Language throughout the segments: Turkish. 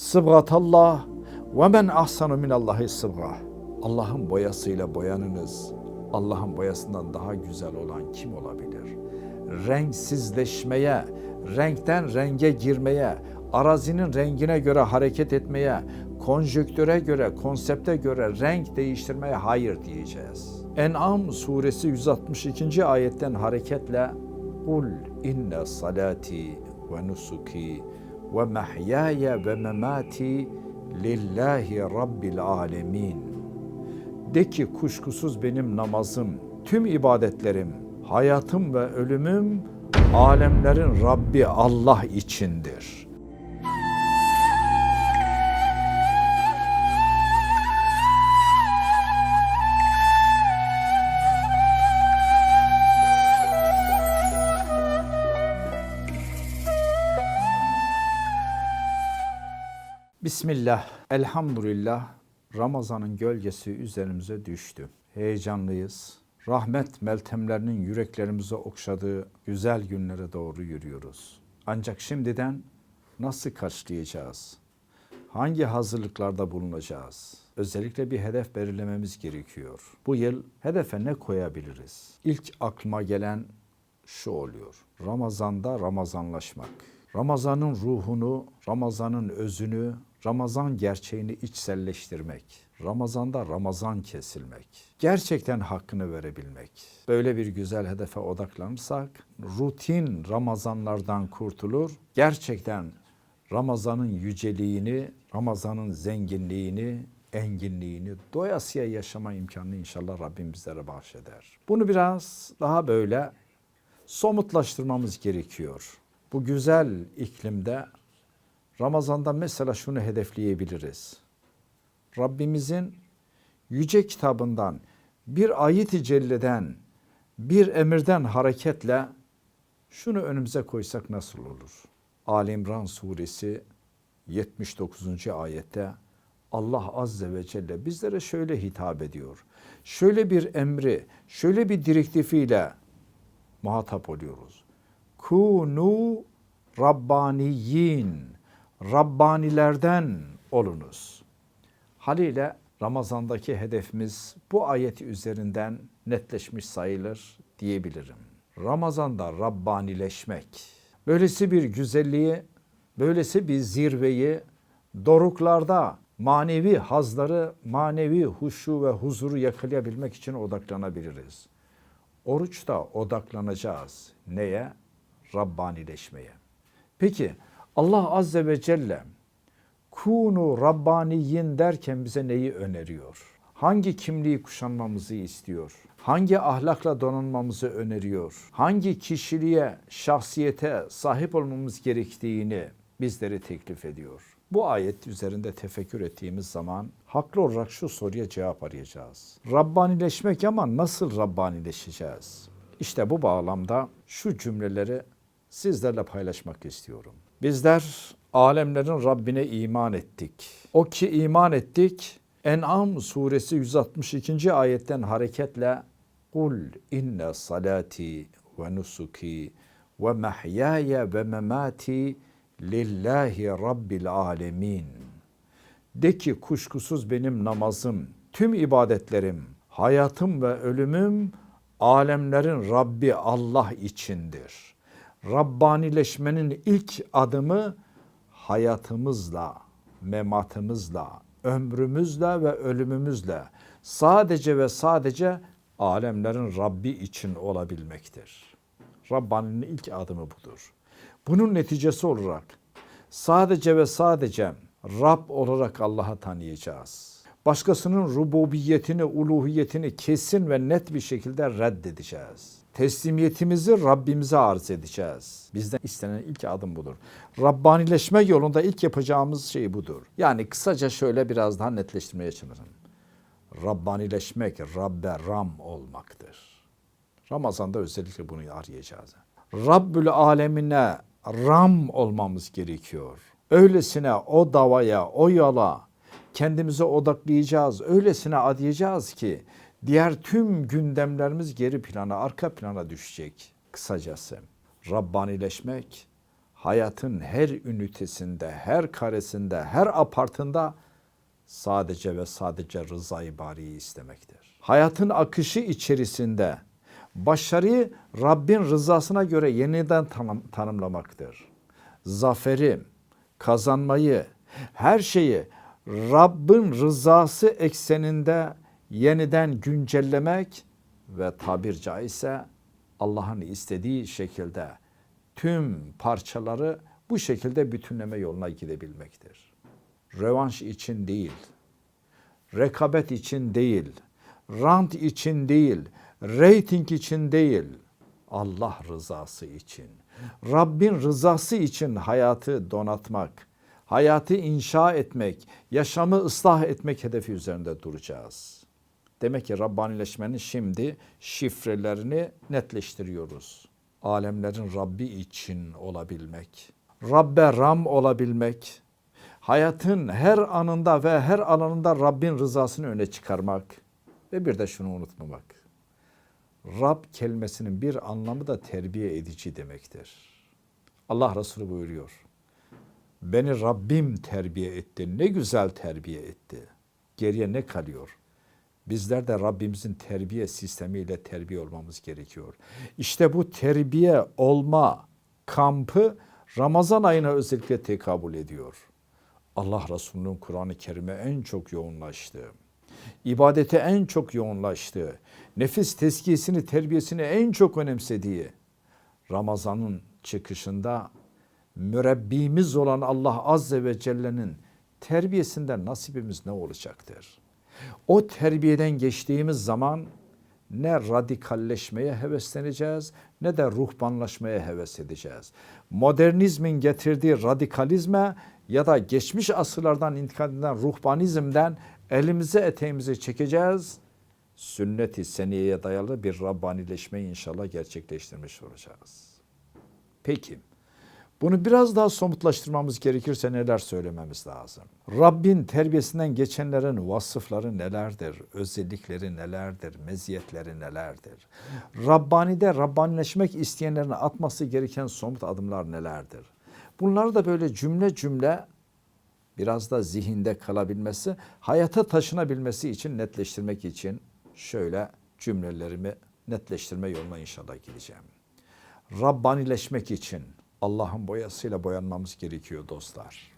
Sıbgatallah ve men ahsanu minallahi sıbga. Allah'ın boyasıyla boyanınız. Allah'ın boyasından daha güzel olan kim olabilir? Renksizleşmeye, renkten renge girmeye, arazinin rengine göre hareket etmeye, konjöktöre göre, konsepte göre renk değiştirmeye hayır diyeceğiz. En'am suresi 162. ayetten hareketle Kul inne salati ve nusuki ve mahyaya ve memati lillahi rabbil alemin. De ki kuşkusuz benim namazım, tüm ibadetlerim, hayatım ve ölümüm alemlerin Rabbi Allah içindir. Bismillah, elhamdülillah. Ramazan'ın gölgesi üzerimize düştü. Heyecanlıyız. Rahmet meltemlerinin yüreklerimize okşadığı güzel günlere doğru yürüyoruz. Ancak şimdiden nasıl karşılayacağız? Hangi hazırlıklarda bulunacağız? Özellikle bir hedef belirlememiz gerekiyor. Bu yıl hedefe ne koyabiliriz? İlk aklıma gelen şu oluyor. Ramazanda Ramazanlaşmak. Ramazanın ruhunu, Ramazanın özünü, Ramazan gerçeğini içselleştirmek. Ramazanda Ramazan kesilmek. Gerçekten hakkını verebilmek. Böyle bir güzel hedefe odaklanırsak rutin Ramazanlardan kurtulur. Gerçekten Ramazan'ın yüceliğini, Ramazan'ın zenginliğini, enginliğini doyasıya yaşama imkanını inşallah Rabbim bizlere bahşeder. Bunu biraz daha böyle somutlaştırmamız gerekiyor. Bu güzel iklimde Ramazan'da mesela şunu hedefleyebiliriz. Rabbimizin yüce kitabından bir ayet-i celleden, bir emirden hareketle şunu önümüze koysak nasıl olur? Ali İmran suresi 79. ayette Allah azze ve celle bizlere şöyle hitap ediyor. Şöyle bir emri, şöyle bir direktifiyle muhatap oluyoruz. Kunu Rabbaniyin. Rabbanilerden olunuz. Haliyle Ramazan'daki hedefimiz bu ayet üzerinden netleşmiş sayılır diyebilirim. Ramazan'da Rabbanileşmek, böylesi bir güzelliği, böylesi bir zirveyi doruklarda manevi hazları, manevi huşu ve huzuru yakalayabilmek için odaklanabiliriz. Oruçta odaklanacağız. Neye? Rabbanileşmeye. Peki Allah Azze ve Celle kunu Rabbaniyin derken bize neyi öneriyor? Hangi kimliği kuşanmamızı istiyor? Hangi ahlakla donanmamızı öneriyor? Hangi kişiliğe, şahsiyete sahip olmamız gerektiğini bizlere teklif ediyor? Bu ayet üzerinde tefekkür ettiğimiz zaman haklı olarak şu soruya cevap arayacağız. Rabbanileşmek ama nasıl Rabbanileşeceğiz? İşte bu bağlamda şu cümleleri sizlerle paylaşmak istiyorum. Bizler alemlerin Rabbine iman ettik. O ki iman ettik. En'am suresi 162. ayetten hareketle Kul inne salati ve nusuki ve mahyaya ve memati lillahi rabbil alemin. De ki kuşkusuz benim namazım, tüm ibadetlerim, hayatım ve ölümüm alemlerin Rabbi Allah içindir. Rabbanileşmenin ilk adımı hayatımızla, mematımızla, ömrümüzle ve ölümümüzle sadece ve sadece alemlerin Rabbi için olabilmektir. Rabbani'nin ilk adımı budur. Bunun neticesi olarak sadece ve sadece Rab olarak Allah'a tanıyacağız. Başkasının rububiyetini, uluhiyetini kesin ve net bir şekilde reddedeceğiz. Teslimiyetimizi Rabbimize arz edeceğiz. Bizden istenen ilk adım budur. Rabbanileşme yolunda ilk yapacağımız şey budur. Yani kısaca şöyle biraz daha netleştirmeye çalışalım. Rabbanileşmek, Rabbe Ram olmaktır. Ramazan'da özellikle bunu arayacağız. Rabbül alemine Ram olmamız gerekiyor. Öylesine o davaya, o yola kendimize odaklayacağız. Öylesine adayacağız ki diğer tüm gündemlerimiz geri plana, arka plana düşecek. Kısacası Rabbanileşmek, hayatın her ünitesinde, her karesinde, her apartında sadece ve sadece rızayı bariyi istemektir. Hayatın akışı içerisinde başarıyı Rabbin rızasına göre yeniden tanım, tanımlamaktır. Zaferi, kazanmayı, her şeyi Rabbin rızası ekseninde yeniden güncellemek ve tabir caizse Allah'ın istediği şekilde tüm parçaları bu şekilde bütünleme yoluna gidebilmektir. Revanş için değil, rekabet için değil, rant için değil, reyting için değil, Allah rızası için, Rabbin rızası için hayatı donatmak, hayatı inşa etmek, yaşamı ıslah etmek hedefi üzerinde duracağız. Demek ki Rabbanileşmenin şimdi şifrelerini netleştiriyoruz. Alemlerin Rabbi için olabilmek, Rabbe Ram olabilmek, hayatın her anında ve her alanında Rabbin rızasını öne çıkarmak ve bir de şunu unutmamak. Rab kelimesinin bir anlamı da terbiye edici demektir. Allah Resulü buyuruyor. Beni Rabbim terbiye etti. Ne güzel terbiye etti. Geriye ne kalıyor? Bizler de Rabbimizin terbiye sistemiyle terbiye olmamız gerekiyor. İşte bu terbiye olma kampı Ramazan ayına özellikle tekabül ediyor. Allah Resulü'nün Kur'an-ı Kerim'e en çok yoğunlaştı. İbadete en çok yoğunlaştı. Nefis tezkiyesini, terbiyesini en çok önemsediği Ramazan'ın çıkışında mürebbimiz olan Allah Azze ve Celle'nin terbiyesinden nasibimiz ne olacaktır? O terbiyeden geçtiğimiz zaman ne radikalleşmeye hevesleneceğiz ne de ruhbanlaşmaya heves edeceğiz. Modernizmin getirdiği radikalizme ya da geçmiş asırlardan intikal eden ruhbanizmden elimize eteğimizi çekeceğiz. Sünnet-i seniyeye dayalı bir Rabbanileşmeyi inşallah gerçekleştirmiş olacağız. Peki. Bunu biraz daha somutlaştırmamız gerekirse neler söylememiz lazım? Rabbin terbiyesinden geçenlerin vasıfları nelerdir? Özellikleri nelerdir? Meziyetleri nelerdir? Rabbani'de Rabbanileşmek isteyenlerin atması gereken somut adımlar nelerdir? Bunları da böyle cümle cümle biraz da zihinde kalabilmesi, hayata taşınabilmesi için netleştirmek için şöyle cümlelerimi netleştirme yoluna inşallah gideceğim. Rabbanileşmek için Allah'ın boyasıyla boyanmamız gerekiyor dostlar.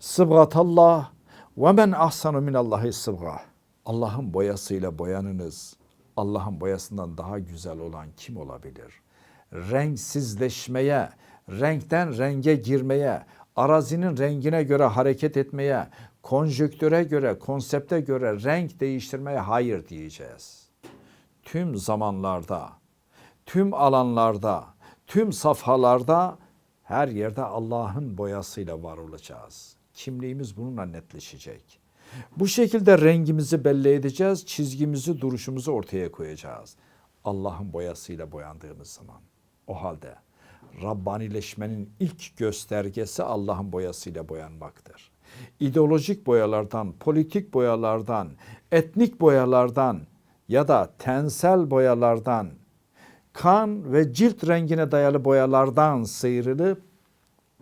Sıbgatallah ve men ahsanu minallahi sıbga. Allah'ın boyasıyla boyanınız. Allah'ın boyasından daha güzel olan kim olabilir? Renksizleşmeye, renkten renge girmeye, arazinin rengine göre hareket etmeye, konjöktöre göre, konsepte göre renk değiştirmeye hayır diyeceğiz. Tüm zamanlarda, tüm alanlarda, tüm safhalarda her yerde Allah'ın boyasıyla var olacağız. Kimliğimiz bununla netleşecek. Bu şekilde rengimizi belli edeceğiz, çizgimizi, duruşumuzu ortaya koyacağız. Allah'ın boyasıyla boyandığımız zaman. O halde Rabbanileşmenin ilk göstergesi Allah'ın boyasıyla boyanmaktır. İdeolojik boyalardan, politik boyalardan, etnik boyalardan ya da tensel boyalardan, kan ve cilt rengine dayalı boyalardan sıyrılıp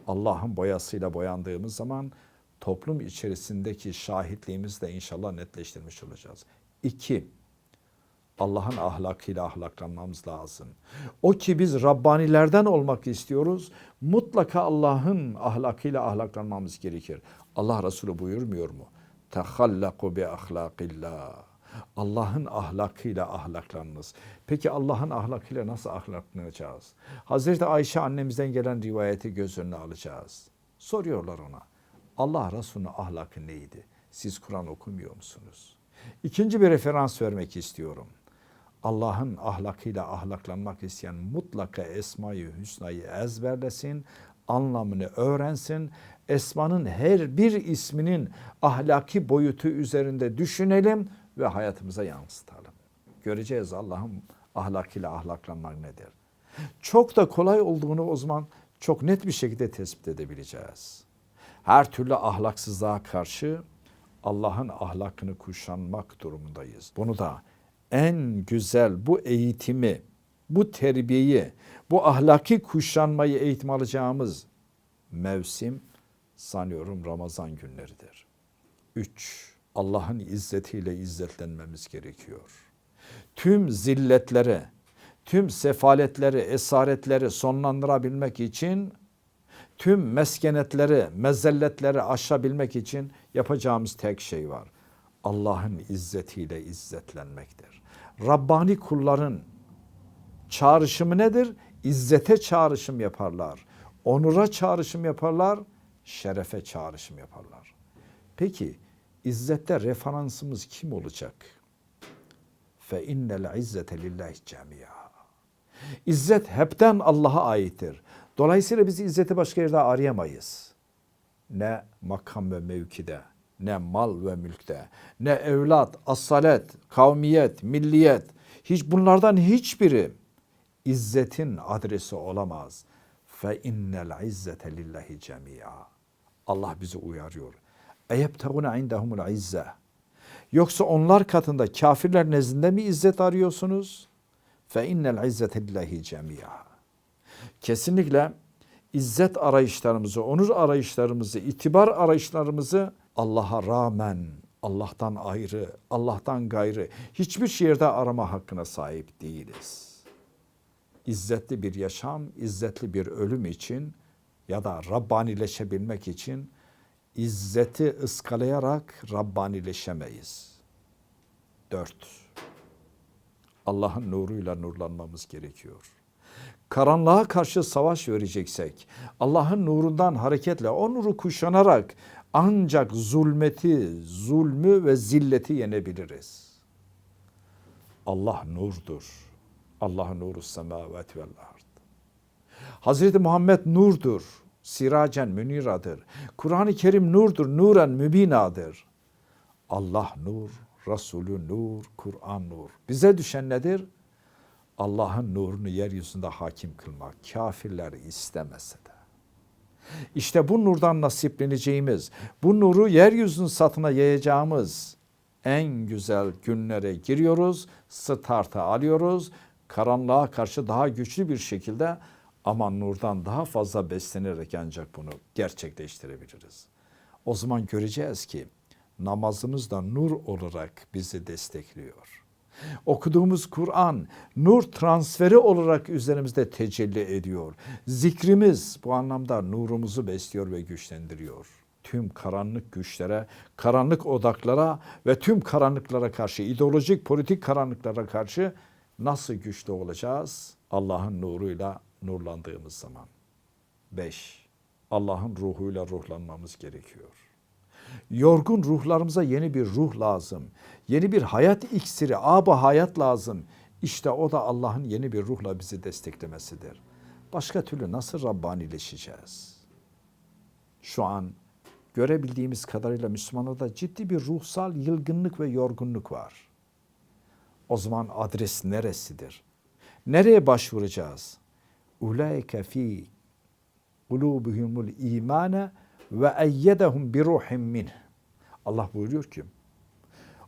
Allah'ın boyasıyla boyandığımız zaman toplum içerisindeki şahitliğimizi de inşallah netleştirmiş olacağız. İki, Allah'ın ahlakıyla ahlaklanmamız lazım. O ki biz Rabbanilerden olmak istiyoruz. Mutlaka Allah'ın ahlakıyla ahlaklanmamız gerekir. Allah Resulü buyurmuyor mu? Tehallaku bi ahlakillah. Allah'ın ahlakıyla ahlaklanınız. Peki Allah'ın ahlakıyla nasıl ahlaklanacağız? Hazreti Ayşe annemizden gelen rivayeti göz önüne alacağız. Soruyorlar ona. Allah Resulü'nün ahlakı neydi? Siz Kur'an okumuyor musunuz? İkinci bir referans vermek istiyorum. Allah'ın ahlakıyla ahlaklanmak isteyen mutlaka Esma-i Hüsna'yı ezberlesin, anlamını öğrensin. Esmanın her bir isminin ahlaki boyutu üzerinde düşünelim ve hayatımıza yansıtalım. Göreceğiz Allah'ın ahlakıyla ahlaklanmak nedir. Çok da kolay olduğunu o zaman çok net bir şekilde tespit edebileceğiz. Her türlü ahlaksızlığa karşı Allah'ın ahlakını kuşanmak durumundayız. Bunu da en güzel bu eğitimi bu terbiyeyi, bu ahlaki kuşanmayı eğitim alacağımız mevsim sanıyorum Ramazan günleridir. Üç, Allah'ın izzetiyle izzetlenmemiz gerekiyor. Tüm zilletleri, tüm sefaletleri, esaretleri sonlandırabilmek için tüm meskenetleri, mezelletleri aşabilmek için yapacağımız tek şey var. Allah'ın izzetiyle izzetlenmektir. Rabbani kulların çağrışımı nedir? İzzete çağrışım yaparlar. Onura çağrışım yaparlar. Şerefe çağrışım yaparlar. Peki izzette referansımız kim olacak? Fe innel izzete lillahi cemia. İzzet hepten Allah'a aittir. Dolayısıyla biz izzeti başka yerde arayamayız. Ne makam ve mevkide, ne mal ve mülkte, ne evlat, asalet, kavmiyet, milliyet, hiç bunlardan hiçbiri izzetin adresi olamaz. Fe innel izzete lillahi cemia. Allah bizi uyarıyor. Eyebtaguna indahumul izze. Yoksa onlar katında kafirler nezdinde mi izzet arıyorsunuz? İnnel izzete lillahi cemia. Kesinlikle izzet arayışlarımızı, onur arayışlarımızı, itibar arayışlarımızı Allah'a rağmen, Allah'tan ayrı, Allah'tan gayrı hiçbir şehirde arama hakkına sahip değiliz. İzzetli bir yaşam, izzetli bir ölüm için ya da Rabbanileşebilmek için izzeti ıskalayarak Rabbanileşemeyiz. Dört, Allah'ın nuruyla nurlanmamız gerekiyor. Karanlığa karşı savaş vereceksek, Allah'ın nurundan hareketle, o nuru kuşanarak ancak zulmeti, zulmü ve zilleti yenebiliriz. Allah nurdur. Allah nuru semavat vel ard. Hazreti Muhammed nurdur. Siracen müniradır. Kur'an-ı Kerim nurdur. Nuren mübinadır. Allah nur, Resulü nur, Kur'an nur. Bize düşen nedir? Allah'ın nurunu yeryüzünde hakim kılmak. Kafirler istemese de. İşte bu nurdan nasipleneceğimiz, bu nuru yeryüzünün satına yayacağımız en güzel günlere giriyoruz, starta alıyoruz. Karanlığa karşı daha güçlü bir şekilde ama nurdan daha fazla beslenerek ancak bunu gerçekleştirebiliriz. O zaman göreceğiz ki namazımız da nur olarak bizi destekliyor. Okuduğumuz Kur'an nur transferi olarak üzerimizde tecelli ediyor. Zikrimiz bu anlamda nurumuzu besliyor ve güçlendiriyor. Tüm karanlık güçlere, karanlık odaklara ve tüm karanlıklara karşı, ideolojik, politik karanlıklara karşı nasıl güçlü olacağız? Allah'ın nuruyla nurlandığımız zaman. 5. Allah'ın ruhuyla ruhlanmamız gerekiyor. Yorgun ruhlarımıza yeni bir ruh lazım. Yeni bir hayat iksiri, aba hayat lazım. İşte o da Allah'ın yeni bir ruhla bizi desteklemesidir. Başka türlü nasıl Rabbanileşeceğiz? Şu an görebildiğimiz kadarıyla Müslümanlarda ciddi bir ruhsal yılgınlık ve yorgunluk var. O zaman adres neresidir? Nereye başvuracağız? Ulaike fi kulubihimul imane ve eyyedehum bi ruhim min. Allah buyuruyor ki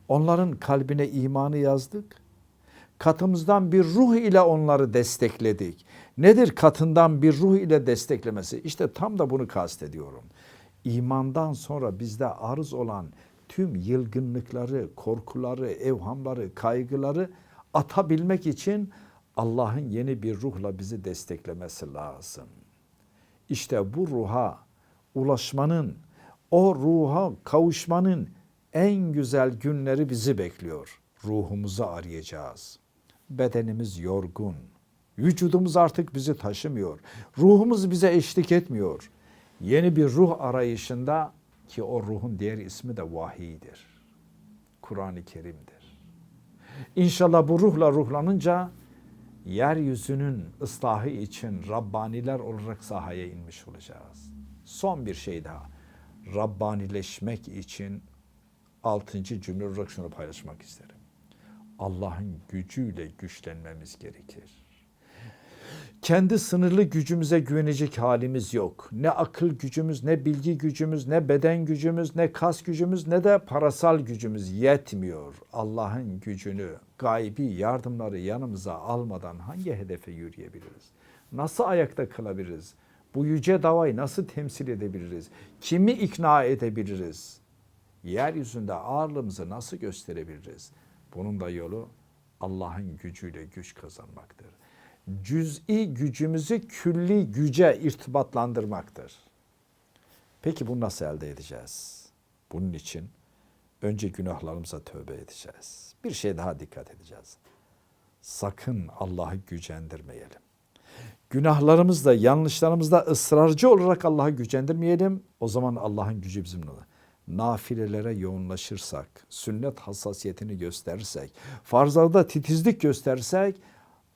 onların kalbine imanı yazdık. Katımızdan bir ruh ile onları destekledik. Nedir katından bir ruh ile desteklemesi? İşte tam da bunu kastediyorum. İmandan sonra bizde arız olan tüm yılgınlıkları, korkuları, evhamları, kaygıları atabilmek için Allah'ın yeni bir ruhla bizi desteklemesi lazım. İşte bu ruha ulaşmanın, o ruha kavuşmanın en güzel günleri bizi bekliyor. Ruhumuzu arayacağız. Bedenimiz yorgun. Vücudumuz artık bizi taşımıyor. Ruhumuz bize eşlik etmiyor. Yeni bir ruh arayışında ki o ruhun diğer ismi de vahiydir. Kur'an-ı Kerim'dir. İnşallah bu ruhla ruhlanınca yeryüzünün ıslahı için Rabbaniler olarak sahaya inmiş olacağız. Son bir şey daha. Rabbanileşmek için altıncı cümle olarak şunu paylaşmak isterim. Allah'ın gücüyle güçlenmemiz gerekir. Kendi sınırlı gücümüze güvenecek halimiz yok. Ne akıl gücümüz, ne bilgi gücümüz, ne beden gücümüz, ne kas gücümüz, ne de parasal gücümüz yetmiyor. Allah'ın gücünü, gaybi yardımları yanımıza almadan hangi hedefe yürüyebiliriz? Nasıl ayakta kalabiliriz? Bu yüce davayı nasıl temsil edebiliriz? Kimi ikna edebiliriz? Yeryüzünde ağırlığımızı nasıl gösterebiliriz? Bunun da yolu Allah'ın gücüyle güç kazanmaktır. Cüz'i gücümüzü külli güce irtibatlandırmaktır. Peki bunu nasıl elde edeceğiz? Bunun için önce günahlarımıza tövbe edeceğiz. Bir şey daha dikkat edeceğiz. Sakın Allah'ı gücendirmeyelim. Günahlarımızda, yanlışlarımızda ısrarcı olarak Allah'ı gücendirmeyelim. O zaman Allah'ın gücü bizimle olur. Nafilelere yoğunlaşırsak, sünnet hassasiyetini gösterirsek, farzlarda titizlik gösterirsek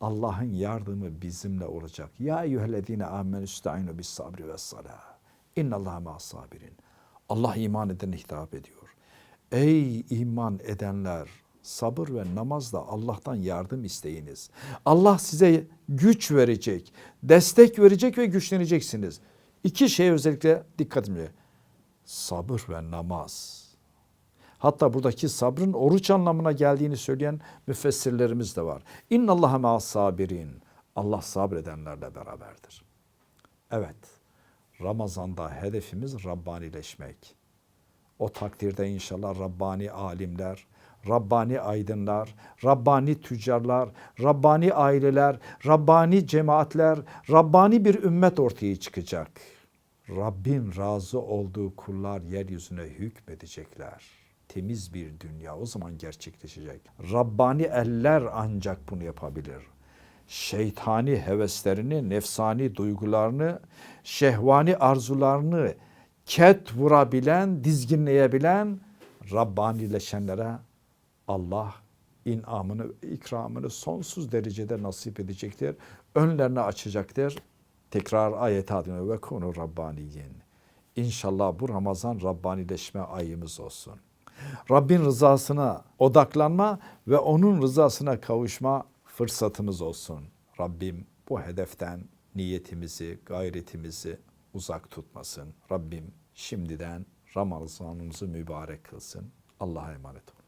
Allah'ın yardımı bizimle olacak. Ya eyyühellezine amenü ista'inu bis sabri ve salah. İnnallâhe ma'as sabirin. Allah iman edene hitap ediyor. Ey iman edenler sabır ve namazla Allah'tan yardım isteyiniz. Allah size güç verecek, destek verecek ve güçleneceksiniz. İki şeye özellikle dikkatimi. Sabır ve namaz. Hatta buradaki sabrın oruç anlamına geldiğini söyleyen müfessirlerimiz de var. İnna Allaha ma'as sabirin. Allah sabredenlerle beraberdir. Evet. Ramazanda hedefimiz Rabbanileşmek. O takdirde inşallah Rabbani alimler, Rabbani aydınlar, Rabbani tüccarlar, Rabbani aileler, Rabbani cemaatler, Rabbani bir ümmet ortaya çıkacak. Rabbin razı olduğu kullar yeryüzüne hükmedecekler. Temiz bir dünya o zaman gerçekleşecek. Rabbani eller ancak bunu yapabilir. Şeytani heveslerini, nefsani duygularını, şehvani arzularını ket vurabilen, dizginleyebilen Rabbanileşenlere Allah inamını, ikramını sonsuz derecede nasip edecektir. Önlerini açacaktır. Tekrar ayet adını ve konu Rabbaniyin. İnşallah bu Ramazan Rabbanileşme ayımız olsun. Rabbin rızasına odaklanma ve onun rızasına kavuşma fırsatımız olsun. Rabbim bu hedeften niyetimizi, gayretimizi uzak tutmasın. Rabbim şimdiden Ramazanımızı mübarek kılsın. Allah'a emanet olun.